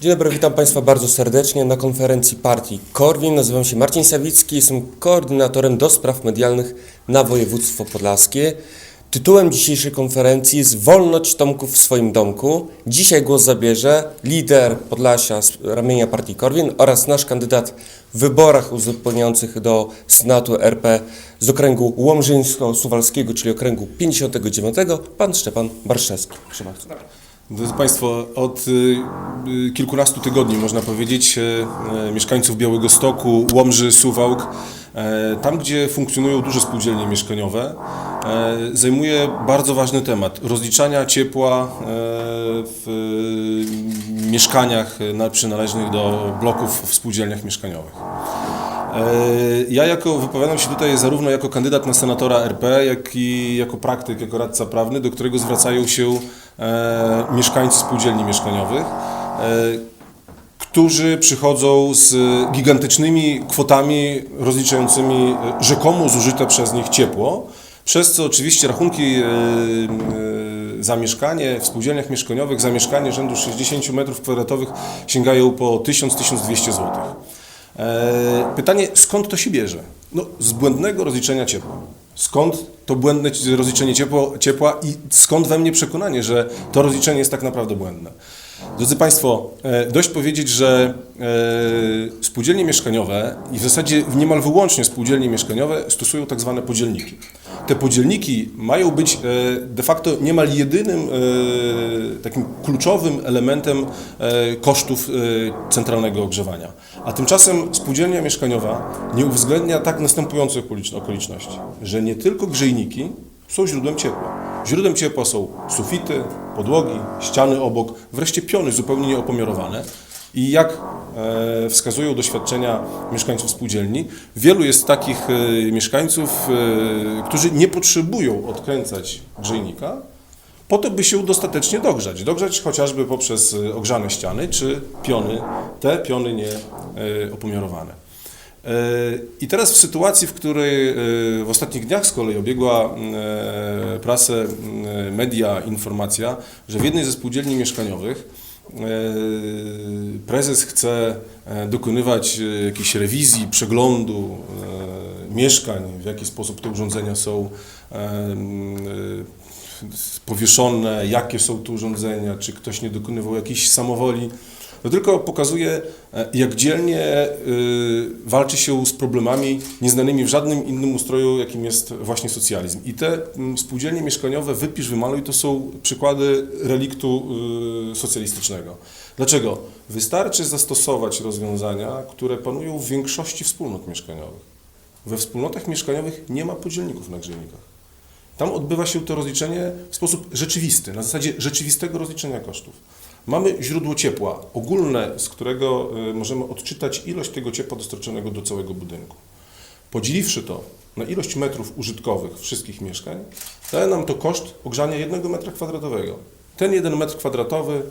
Dzień dobry, witam Państwa bardzo serdecznie na konferencji partii Korwin. Nazywam się Marcin Sawicki, jestem koordynatorem do spraw medialnych na województwo podlaskie. Tytułem dzisiejszej konferencji jest Wolność Tomków w swoim domku. Dzisiaj głos zabierze lider Podlasia z ramienia partii Korwin oraz nasz kandydat w wyborach uzupełniających do Senatu RP z okręgu Łomżyńsko-Suwalskiego, czyli okręgu 59, pan Szczepan Barszewski. Proszę bardzo. Drodzy Państwo, od y, y, kilkunastu tygodni, można powiedzieć, e, mieszkańców Białego Stoku, Łomży, Suwałk, e, tam gdzie funkcjonują duże spółdzielnie mieszkaniowe, e, zajmuje bardzo ważny temat rozliczania ciepła e, w mieszkaniach na- przynależnych do bloków w spółdzielniach mieszkaniowych. Ja jako, wypowiadam się tutaj zarówno jako kandydat na senatora RP, jak i jako praktyk, jako radca prawny, do którego zwracają się mieszkańcy spółdzielni mieszkaniowych, e, którzy przychodzą z gigantycznymi kwotami rozliczającymi e, rzekomo zużyte przez nich ciepło, przez co oczywiście rachunki e, e, za mieszkanie w spółdzielniach mieszkaniowych, za mieszkanie rzędu 60 m2 sięgają po 1000-1200 zł. E, Pytanie, skąd to się bierze? No, z błędnego rozliczenia ciepła. Skąd to błędne rozliczenie ciepło, ciepła i skąd we mnie przekonanie, że to rozliczenie jest tak naprawdę błędne? Drodzy Państwo, e, dość powiedzieć, że e, spółdzielnie mieszkaniowe i w zasadzie niemal wyłącznie spółdzielnie mieszkaniowe stosują tak zwane podzielniki. Te podzielniki mają być e, de facto niemal jedynym takim kluczowym elementem kosztów centralnego ogrzewania. A tymczasem spółdzielnia mieszkaniowa nie uwzględnia tak następujących okolicz- okoliczności, że nie tylko grzejniki są źródłem ciepła. Źródłem ciepła są sufity, podłogi, ściany obok, wreszcie piony zupełnie nieopomiarowane. I jak e, wskazują doświadczenia mieszkańców spółdzielni, wielu jest takich e, mieszkańców, e, którzy nie potrzebują odkręcać grzejnika, po to, by się dostatecznie dogrzać. Dogrzać chociażby poprzez e, ogrzane ściany czy piony, te piony nie e, opomiarowane. E, I teraz w sytuacji, w której w ostatnich dniach z kolei obiegła e, prasę, media informacja, że w jednej ze spółdzielni mieszkaniowych prezes chce e, dokonywać jakiejś rewizji, przeglądu mieszkań, w jaki sposób te urządzenia są powieszone, jakie są tu urządzenia, czy ktoś nie dokonywał jakiejś samowoli. To tylko pokazuje, e, jak dzielnie y, walczy się z problemami nieznanymi w żadnym innym ustroju, jakim jest właśnie socjalizm. I te mm, spółdzielnie mieszkaniowe, wypisz, wymaluj, to są przykłady reliktu y, socjalistycznego. Dlaczego? Wystarczy zastosować rozwiązania, które panują w większości wspólnot mieszkaniowych. We wspólnotach mieszkaniowych nie ma podzielników na grzejnikach. Tam odbywa się to rozliczenie w sposób rzeczywisty, na zasadzie rzeczywistego rozliczenia kosztów. Mamy źródło ciepła ogólne, z którego y, możemy odczytać ilość tego ciepła dostarczonego do całego budynku. Podzieliwszy to na ilość metrów użytkowych wszystkich mieszkań, daje nam to koszt ogrzania jednego metra kwadratowego. Ten jeden metr kwadratowy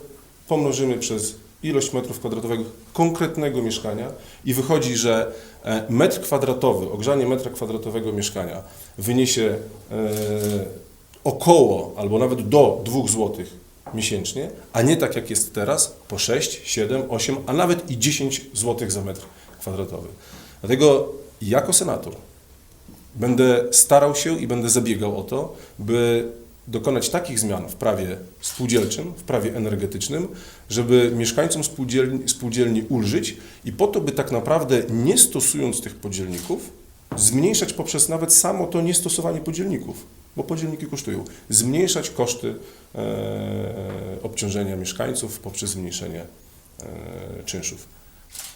pomnożymy przez ilość metrów kwadratowych konkretnego mieszkania i wychodzi, że e, metr kwadratowy, ogrzanie metra kwadratowego mieszkania wyniesie e, około albo nawet do 2 zł miesięcznie, a nie tak jak jest teraz po 6, 7, 8, a nawet i 10 zł za metr kwadratowy. Dlatego jako senator będę starał się i będę zabiegał o to, by dokonać takich zmian w prawie spółdzielczym, w prawie energetycznym, żeby mieszkańcom spółdzielni, spółdzielni ulżyć i po to, by tak naprawdę nie stosując tych podzielników, zmniejszać poprzez nawet samo to niestosowanie podzielników, bo podzielniki kosztują, zmniejszać koszty e, obciążenia mieszkańców poprzez zmniejszenie e, czynszów.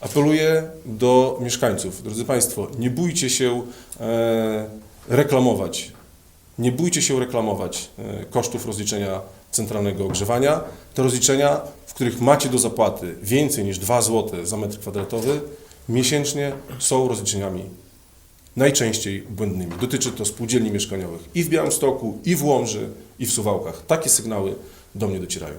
Apeluję do mieszkańców, drodzy Państwo, nie bójcie się e, reklamować, nie bójcie się reklamować e, kosztów rozliczenia centralnego ogrzewania. Te rozliczenia, w których macie do zapłaty więcej niż 2 zł za metr kwadratowy, miesięcznie są rozliczeniami najczęściej błędnymi. Dotyczy to spółdzielni mieszkaniowych i w Białymstoku, i w Łomży, i w Suwałkach. Takie sygnały do mnie docierają.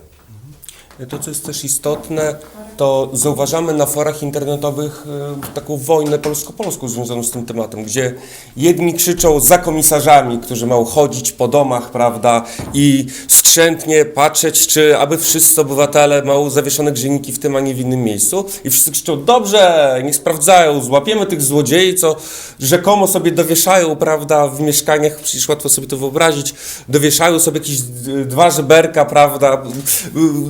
To, co jest też istotne, to zauważamy na forach internetowych e, taką wojnę polsko-polską związaną z tym tematem, gdzie jedni krzyczą za komisarzami, którzy mają chodzić po domach, prawda, i strzelić skrzętnie patrzeć, czy aby wszyscy obywatele mają zawieszone grzejniki w tym, a nie w innym miejscu. I wszyscy krzyczą, dobrze, niech sprawdzają, złapiemy tych złodziei, co rzekomo sobie dowieszają, prawda, w mieszkaniach, przecież łatwo sobie to wyobrazić, dowieszają sobie jakieś dwa żeberka, prawda,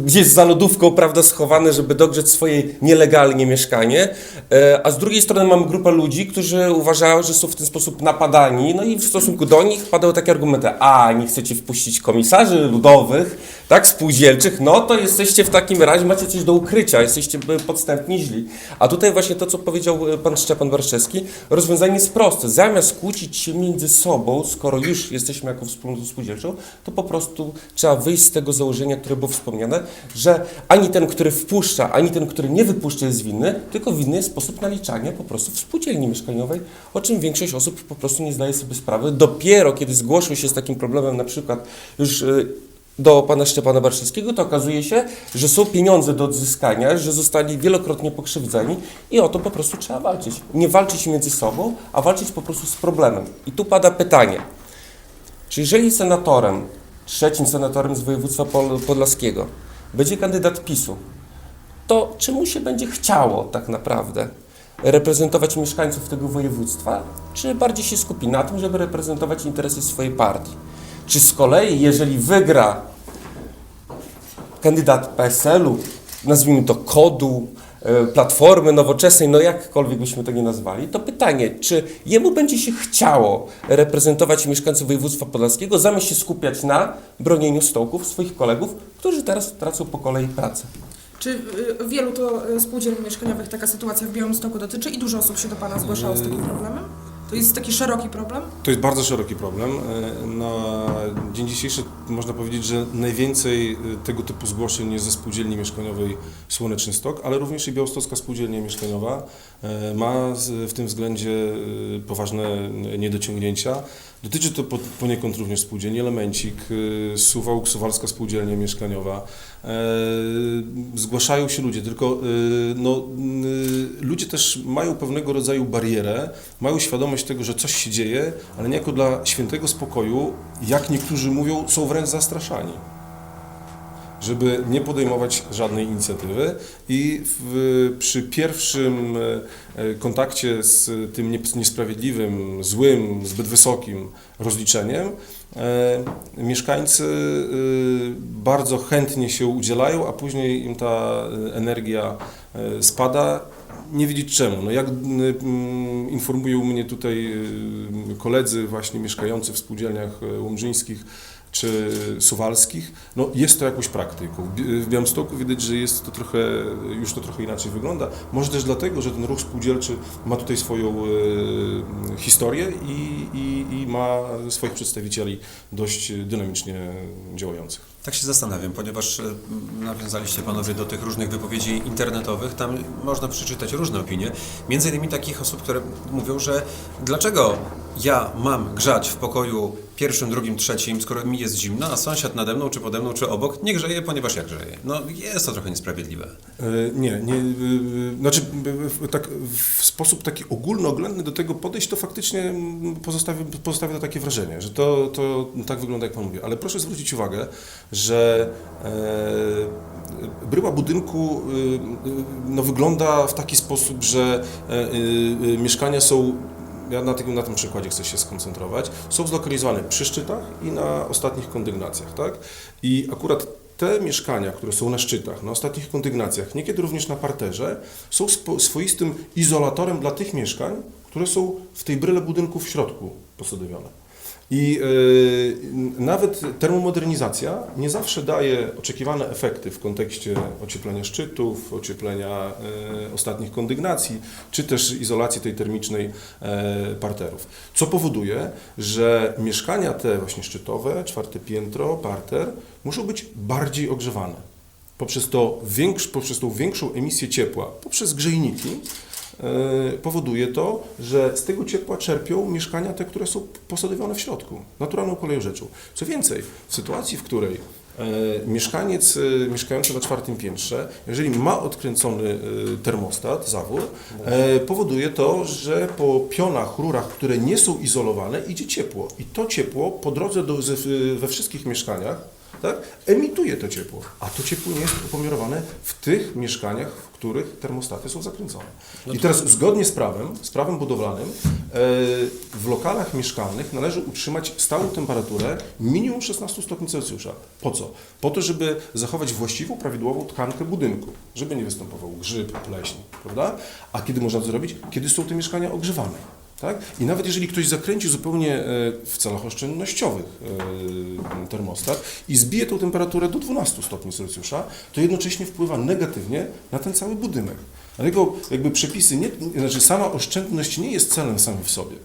gdzieś za lodówką, prawda, schowane, żeby dogrzeć swoje nielegalnie mieszkanie. E, A z drugiej strony mamy grupę ludzi, którzy uważają, że są w ten sposób napadani, no i w stosunku do nich padały takie argumenty, a nie chcecie wpuścić komisarzy ludowych, tak, spółdzielczych, no to jesteście w takim razie, macie coś do ukrycia, jesteście podstępnie źli. A tutaj właśnie to, co powiedział e, pan Szczepan Barszewski, rozwiązanie jest proste. Zamiast kłócić się między sobą, skoro już jesteśmy jako wspólnotą spółdzielczą, to po prostu trzeba wyjść z tego założenia, które było wspomniane, że ani ten, który wpuszcza, ani ten, który nie wypuszcza jest winny, tylko winny jest sposób naliczania po prostu w spółdzielni mieszkaniowej, o czym większość osób po prostu nie zdaje sobie sprawy. Dopiero kiedy zgłosił się z takim problemem na przykład już y, do pana Szczepana Barszewskiego, to okazuje się, że są pieniądze do odzyskania, że zostali wielokrotnie pokrzywdzeni i o to po prostu trzeba walczyć. Nie walczyć między sobą, a walczyć po prostu z problemem. I tu pada pytanie, czy jeżeli senatorem, trzecim senatorem z województwa podlaskiego będzie kandydat PiSu, to czy mu się będzie chciało tak naprawdę reprezentować mieszkańców tego województwa, czy bardziej się skupi na tym, żeby reprezentować interesy swojej partii? Czy z kolei, jeżeli wygra kandydat PSL-u, nazwijmy to kodu, Platformy Nowoczesnej, no jakkolwiek byśmy to nie nazwali, to pytanie, czy jemu będzie się chciało reprezentować mieszkańców województwa podlaskiego, zamiast się skupiać na bronieniu stołków swoich kolegów, którzy teraz tracą po kolei pracę. Czy y, wielu to y, spółdzielni mieszkaniowych taka sytuacja w Białymstoku dotyczy i dużo osób się do Pana zgłaszało z takim problemem? To jest taki szeroki problem? To jest bardzo szeroki problem. E, Na dzień dzisiejszy można powiedzieć, że najwięcej e, tego typu zgłoszeń jest ze spółdzielni mieszkaniowej Słoneczny Stok, ale również i Białostocka Spółdzielnia Mieszkaniowa e, ma w tym względzie poważne niedociągnięcia. Dotyczy to po- poniekąd również spółdzielni Elemencik, e, Suwałk, Suwalska Spółdzielnia Mieszkaniowa. E, Zgłaszają się ludzie, tylko e, no, n- ludzie też mają pewnego rodzaju barierę, mają świadomość tego, że coś się dzieje, ale niejako dla świętego spokoju, jak niektórzy mówią, są wręcz zastraszani. Żeby nie podejmować żadnej inicjatywy i w, przy pierwszym e, e, kontakcie z tym nie- niesprawiedliwym, złym, zbyt wysokim rozliczeniem, e, mieszkańcy bardzo chętnie się udzielają, a później im ta energia spada nie wiedzieć czemu. No jak mm, informują mnie tutaj koledzy właśnie mieszkający w spółdzielniach łomżyńskich czy suwalskich, no jest to jakąś praktyką. W Bi- W Białymstoku widać, że jest to trochę, już to trochę inaczej wygląda. Może też dlatego, że ten ruch spółdzielczy ma tutaj swoją y, historię i, i, i ma swoich przedstawicieli dość dynamicznie działających. Tak się zastanawiam, ponieważ e, nawiązaliście panowie do tych różnych wypowiedzi internetowych, tam można przeczytać różne opinie, między innymi takich osób, które mówią, że dlaczego ja mam grzać w pokoju pierwszym, drugim, trzecim, skoro mi jest zimno, a sąsiad nade mną, czy pode mną, czy obok nie grzeje, ponieważ ja grzeję. No jest to trochę niesprawiedliwe. E, Nie, nie, y, znaczy tak, w sposób taki ogólnooględny do tego podejść, to faktycznie pozostawia, pozostawia to takie wrażenie, że to, to tak wygląda, jak Pan mówi. Ale proszę zwrócić uwagę, że e, bryła budynku y, y, no, wygląda w taki sposób, że e, y, mieszkania są ja na tym, na tym przykładzie chcę się skoncentrować, są zlokalizowane przy szczytach i na ostatnich kondygnacjach, tak? I akurat te mieszkania, które są na szczytach, na ostatnich kondygnacjach, niekiedy również na parterze, są swoistym izolatorem dla tych mieszkań, które są w tej bryle budynku w środku posadowione. I y, nawet termomodernizacja nie zawsze daje oczekiwane efekty w kontekście ocieplenia szczytów, ocieplenia y, ostatnich kondygnacji, czy też izolacji tej termicznej y, parterów. Co powoduje, że mieszkania te właśnie szczytowe, czwarte piętro, parter, muszą być bardziej ogrzewane. Poprzez, to większ, poprzez tą większą emisję ciepła, poprzez grzejniki, powoduje to, że z tego ciepła czerpią mieszkania te, które są posadowione w środku. Naturalną koleją rzeczą. Co więcej, w sytuacji, w której e, mieszkaniec e, mieszkający na czwartym piętrze, jeżeli ma odkręcony e, termostat, zawór, e, powoduje to, że po pionach, rurach, które nie są izolowane, idzie ciepło. I to ciepło po drodze do, we wszystkich mieszkaniach tak, emituje to ciepło, a to ciepło nie jest opomiarowane w tych mieszkaniach, w których termostaty są zakręcone. I teraz zgodnie z prawem, z prawem budowlanym, e, w lokalach mieszkalnych należy utrzymać stałą temperaturę minimum 16 stopni Celsjusza. Po co? Po to, żeby zachować właściwą, prawidłową tkankę budynku, żeby nie występował grzyb, pleśń, prawda? A kiedy można to zrobić? Kiedy są te mieszkania ogrzewane. Tak? I nawet jeżeli ktoś zakręci zupełnie e, w celach oszczędnościowych e, termostat i zbije tą temperaturę do 12 stopni Celsjusza, to jednocześnie wpływa negatywnie na ten cały budynek. Dlatego jakby przepisy, nie, znaczy sama oszczędność nie jest celem samym w sobie,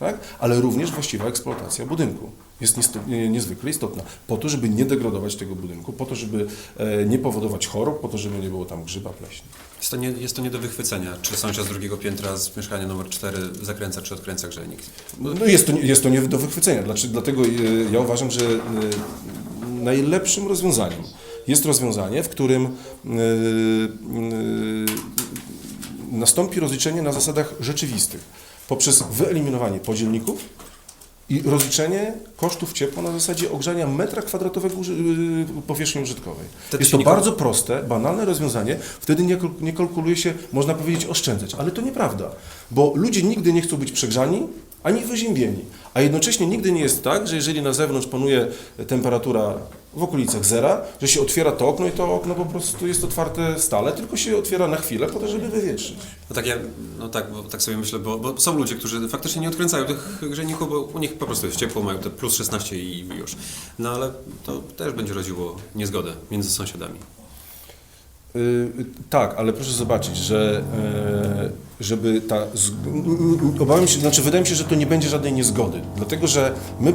tak? ale również właściwa eksploatacja budynku jest niezwykle istotna. Po to, żeby nie degradować tego budynku, po to, żeby e, nie powodować chorób, po to, żeby nie było tam grzyba, pleśni. Jest to, nie, jest to nie do wychwycenia, czy sąsiad z drugiego piętra z mieszkania numer 4 zakręca, czy odkręca grzejnik. No jest to, nie- jest to nie do wychwycenia. Dlaczego, dlatego e, ja uważam, że e, najlepszym rozwiązaniem jest rozwiązanie, w którym nastąpi rozliczenie na zasadach rzeczywistych poprzez wyeliminowanie podzielników i rozliczenie kosztów ciepła na zasadzie ogrzania metra kwadratowego uży- y, powierzchni użytkowej. Jest to bardzo proste, banalne rozwiązanie. Wtedy nie, nie kalkuluje się, można powiedzieć, oszczędzać. Ale to nieprawda, bo ludzie nigdy nie chcą być przegrzani ani wyziębieni. A jednocześnie nigdy nie jest tak, że jeżeli na zewnątrz panuje temperatura w okolicach zera, że się otwiera to okno i to okno po prostu jest otwarte stale, tylko się otwiera na chwilę po to, żeby wywietrzyć. No tak, ja, no tak, bo tak sobie myślę, bo, bo są ludzie, którzy faktycznie nie odkręcają tych grzejników, bo u nich po prostu jest ciepło, mają te plus 16 i już. No ale to też będzie rodziło niezgodę między sąsiadami. Y, tak, ale proszę zobaczyć, że e, żeby ta. z- Obawiam się, znaczy wydaje mi się, że to nie będzie żadnej niezgody, dlatego że my y,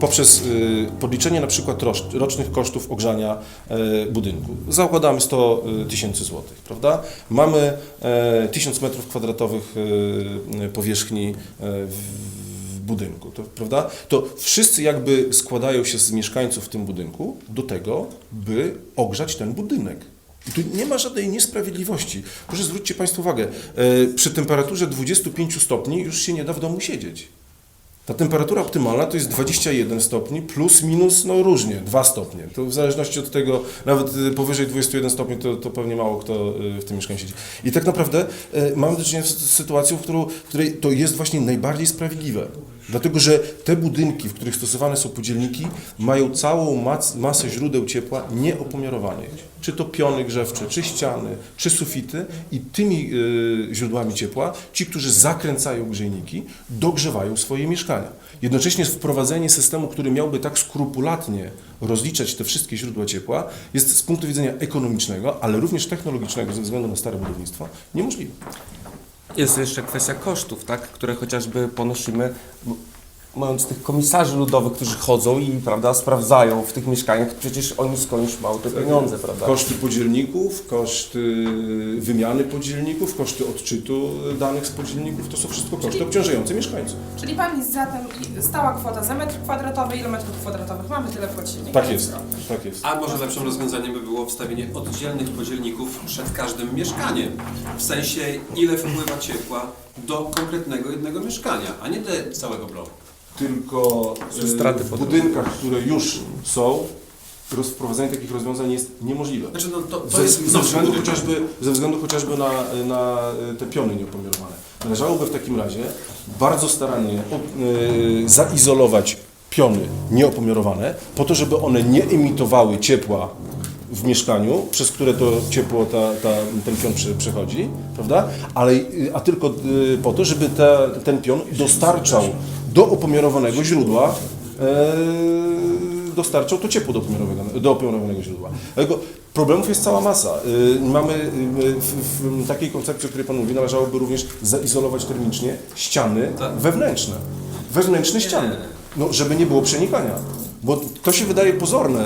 poprzez y, podliczenie na przykład rocznych kosztów ogrzania e, budynku zakładamy 100 tysięcy złotych, prawda? Mamy e, 1000 metrów kwadratowych e, powierzchni e, w budynku, to, prawda? To wszyscy jakby składają się z mieszkańców w tym budynku do tego, by ogrzać ten budynek. I tu nie ma żadnej niesprawiedliwości. Proszę zwróćcie Państwo uwagę, e, przy temperaturze 25 stopni już się nie da w domu siedzieć. Ta temperatura optymalna to jest 21 stopni plus minus no różnie, 2 stopnie. To w zależności od tego, nawet y, powyżej 21 stopni to, to pewnie mało kto y, w tym mieszkaniu siedzi. I tak naprawdę mamy do czynienia z sytuacją, w, którą, w której to jest właśnie najbardziej sprawiedliwe. Dlatego, że te budynki, w których stosowane są podzielniki, mają całą masę źródeł ciepła nieopomiarowanych. Czy to piony grzewcze, czy ściany, czy sufity i tymi y, źródłami ciepła ci, którzy zakręcają grzejniki, dogrzewają swoje mieszkania. Jednocześnie wprowadzenie systemu, który miałby tak skrupulatnie rozliczać te wszystkie źródła ciepła, jest z punktu widzenia ekonomicznego, ale również technologicznego ze względu na stare budownictwo, niemożliwe. Jest jeszcze kwestia kosztów, tak, które chociażby ponosimy, mając tych komisarzy ludowych, którzy chodzą i prawda, sprawdzają w tych mieszkaniach, przecież oni skądś mają te pieniądze, prawda? Koszty podzielników, koszty wymiany podzielników, koszty odczytu danych z podzielników, to są wszystko koszty obciążające mieszkańców. Czyli pan jest zatem i- stała kwota za metr kwadratowy, ile metrów kwadratowych mamy, tyle płacimy. Tak jest, tak jest. A może lepszym rozwiązaniem by było wstawienie oddzielnych podzielników przed każdym mieszkaniem. W sensie, ile wpływa ciepła do konkretnego jednego mieszkania, a nie do całego bloku. Tylko Że y, straty w budynkach, które już są, wprowadzenie takich rozwiązań jest niemożliwe. Znaczy, no to, to Ze, jest ze, względu chociażby, ze względu chociażby na, na te piony nieopomiarowane. Należałoby w takim razie bardzo starannie o- y, zaizolować piony nieopomiarowane, po to, żeby one nie emitowały ciepła w mieszkaniu, przez które to ciepło ta, ta, ten pion prze, przechodzi, prawda? Ale, y, a tylko y, po to, żeby ta, ten pion dostarczał do opomiarowanego źródła e, dostarczał to ciepło do opomiarowanego, do opomiarowanego źródła. Dlatego problemów jest cała masa. Y, Mamy y, w, w takiej koncepcji, o której Pan mówi, należałoby również zaizolować termicznie ściany Tak. wewnętrzne. Wewnętrzne ściany, no, żeby nie było przenikania. Bo to się wydaje pozorne,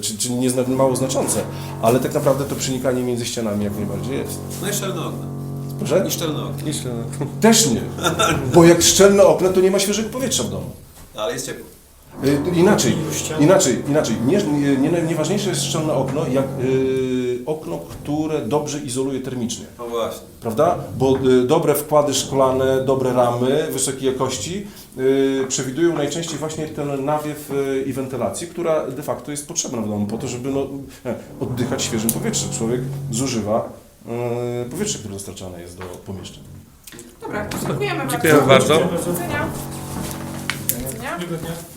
czy, czy nie, mało znaczące, ale tak naprawdę to przenikanie między ścianami jak najbardziej jest. No i okna. Proszę? I szczelne okna. Też nie, bo jak szczelne okna, to nie ma świeżego powietrza w domu. Ale jest ciepło. Y, Inaczej, inaczej, inaczej. Nie, nie, nie, nieważniejsze jest szczelne okno, jak y, okno, które dobrze izoluje termicznie No właśnie. prawda? Bo y, dobre wkłady szklane, dobre ramy wysokiej jakości y, przewidują najczęściej właśnie ten nawiew y, i wentylację, która de facto jest potrzebna w domu po to, żeby no, e, oddychać świeżym powietrzem. Człowiek zużywa powietrze, które dostarczane jest do pomieszczeń. Dobra, dziękujemy Dziękujemy bardzo. Do widzenia. Do widzenia.